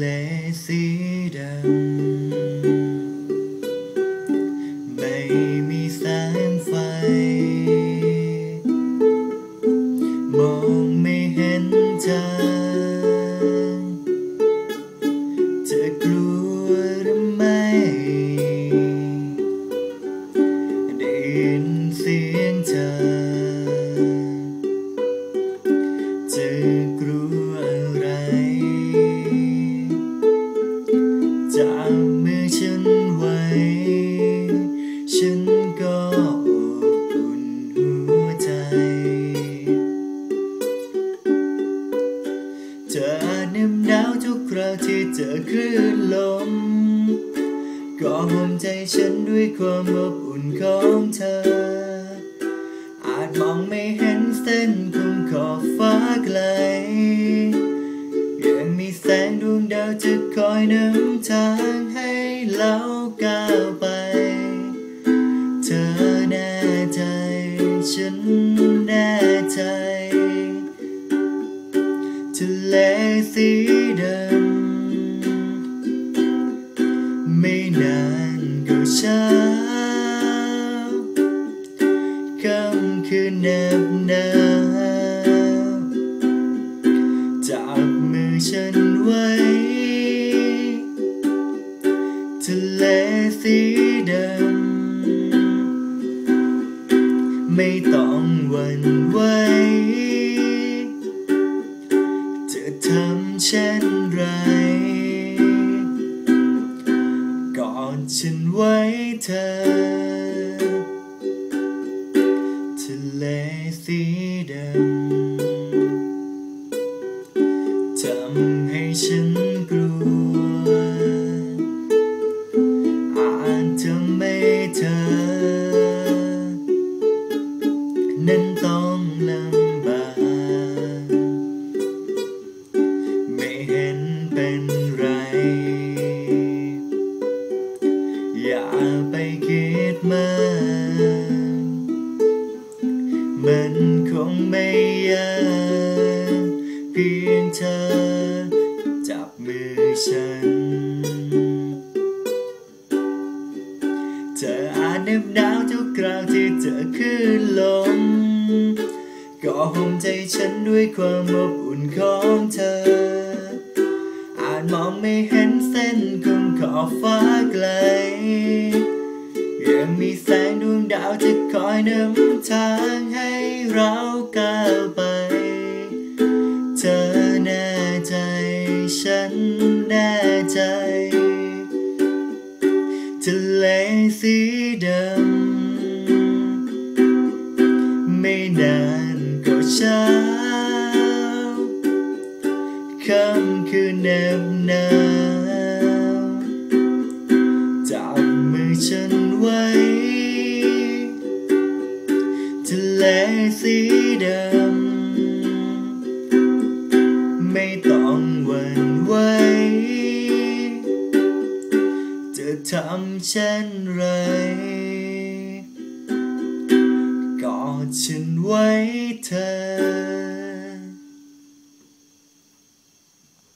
lay down. จอคลื่นลมก็ห่มใจฉันด้วยความอบอุ่นของเธอ อาจมองไม่เห็นเส้นคงขอบฟ้าไกล ยังมีแสงดวงดาวจะคอยนำทางให้เราก้าวไป เธอแน่ใจ ฉันแน่ใจทะเลสีดำ จับมือฉันไว้ ทะเลสีดำ ไม่ต้องหวั่นไหวจะทำเช่นไรก่อนฉันไว้เธอ นั้นต้องลำบากไม่เห็นเป็นไร อย่าไปคิดมากมันคงไม่ยากเพียงเธอ จับมือฉัน เธออาจเน็บหนาว คราวที่เจอคลื่นลมก็ห่มใจฉันด้วยความอบอุ่นของเธอ อาจมองไม่เห็นเส้นคงขอบฟ้าไกล ยังมีแสงดวงดาวจะคอยนำทางให้เราก้าวไป เธอแน่ใจ ฉันแน่ใจทะเลสีดำ เช้าค่ำคืนแนบหนาวจับมือฉันไว้ทะเลสีดำ ไม่ต้องหวั่นไหวจะทำเช่นไร อดฉันไว้เธอ